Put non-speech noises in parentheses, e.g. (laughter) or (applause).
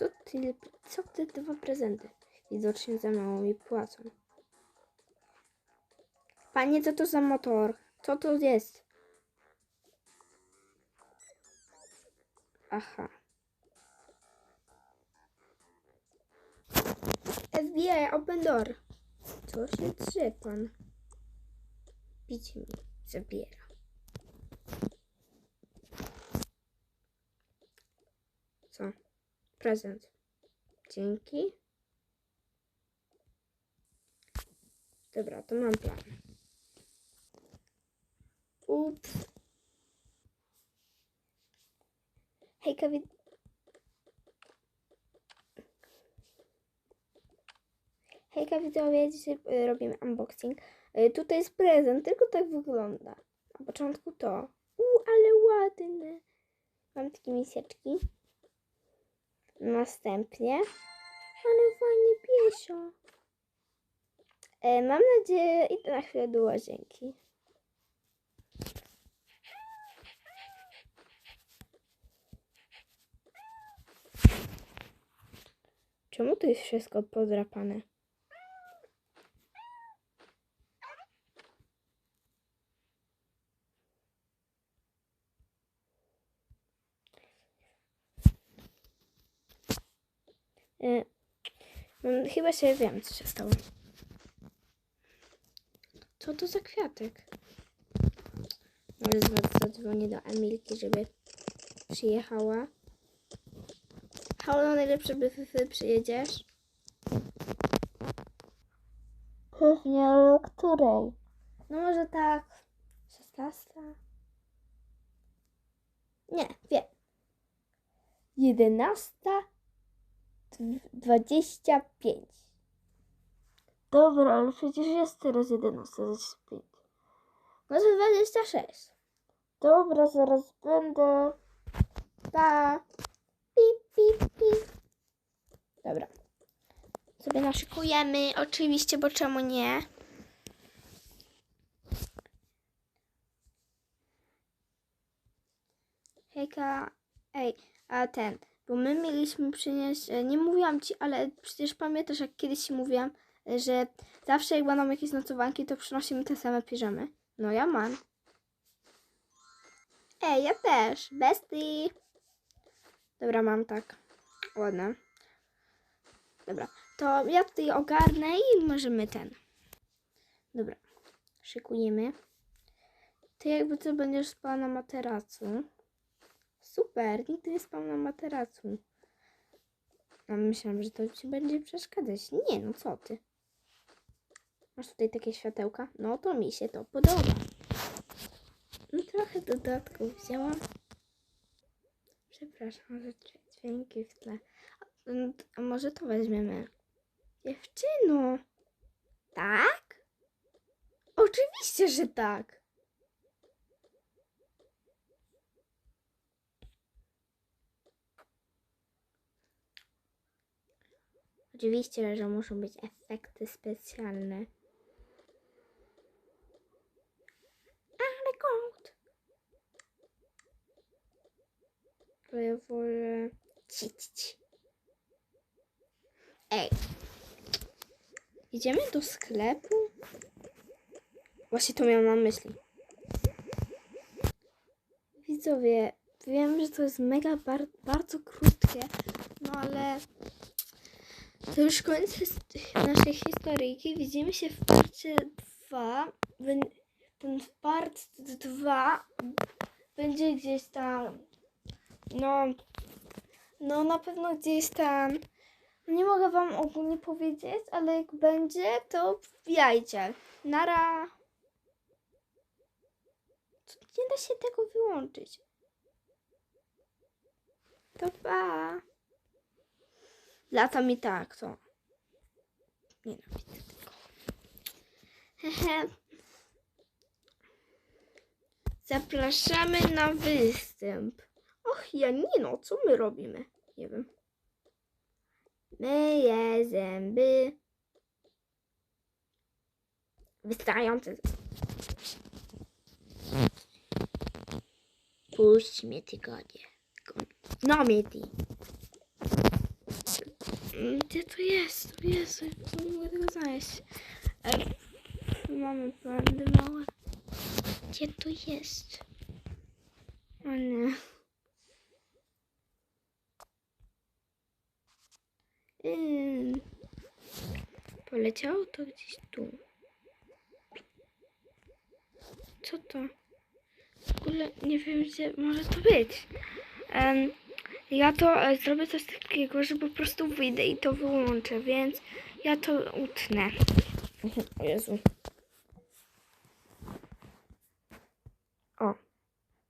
Co ty, co te dwa prezenty? Widocznie za mało mi płacą. Panie, co to za motor? Co to jest? Aha. FBI, open door. Co się drze pan? Bić mi zabiera. Co? Prezent. Dzięki. Dobra, to mam plan. Ups. Hejka, wid... Hejka widzowie, dzisiaj y, robimy unboxing. Y, tutaj jest prezent, tylko tak wygląda. Na początku to. U, ale ładne. Mam takie miseczki. Następnie. Ale fajnie piesio. E, mam nadzieję, idę na chwilę do łazienki. Czemu to jest wszystko podrapane? Chyba się wiem, co się stało. Co to za kwiatek? Może zadzwonię do Emilki, żeby przyjechała. Halo, najlepsze byfy, przyjedziesz? Pewnie, ale o której? No może tak. 16? Nie, wiem. 11? 25. Dobra, ale przecież jest teraz 11.25. Może 26. Dobra, zaraz będę. Pa. Pip, pip, pip. Dobra. Sobie naszykujemy, oczywiście, bo czemu nie? Hejka, ej, a ten, bo my mieliśmy przynieść, e, nie mówiłam ci, ale przecież pamiętasz, jak kiedyś ci mówiłam, e, że zawsze jak będą jakieś nocowanki, to przynosimy te same piżamy. No ja mam. Ej, ja też, bestie. Dobra, mam tak. Ładne. Dobra, to ja tutaj ogarnę i możemy ten. Dobra, szykujemy. Ty jakby co będziesz spał na materacu. Super, nigdy nie spał na materacu. A myślałam, że to ci będzie przeszkadzać. Nie, no co ty. Masz tutaj takie światełka? No to mi się to podoba. No trochę dodatków wzięłam. Przepraszam, że dźwięki w tle. A, mm, A może to weźmiemy? Dziewczyno! Tak? Oczywiście, że tak. Oczywiście, że muszą być efekty specjalne. Ale kąt. To ja wolę... Ci, ci, ci. Ej. Idziemy do sklepu? Właśnie to miałam na myśli. Widzowie, wiem, że to jest mega bar bardzo krótkie, no ale to już koniec naszej historyjki. Widzimy się w parcie 2. Bę- Ten part 2 będzie gdzieś tam. No, no na pewno gdzieś tam. Nie mogę wam ogólnie powiedzieć, ale jak będzie, to wbijajcie. Nara. Nie da się tego wyłączyć. To pa. Lata mi tak, to. Tego. Hehe. Zapraszamy na występ. Och, Janino, co my robimy? Nie wiem. Myję zęby. Wystające. Puść mnie tygodnie. No, Miti. Gdzie to jest? Jezu, nie mogę tego znaleźć. E, mamy błędy małe. Gdzie to jest? O nie. Ym. Poleciało to gdzieś tu. Co to? W ogóle nie wiem, gdzie może to być. Em, ja to e, zrobię coś takiego, że po prostu wyjdę i to wyłączę, więc ja to utnę. (laughs) Jezu.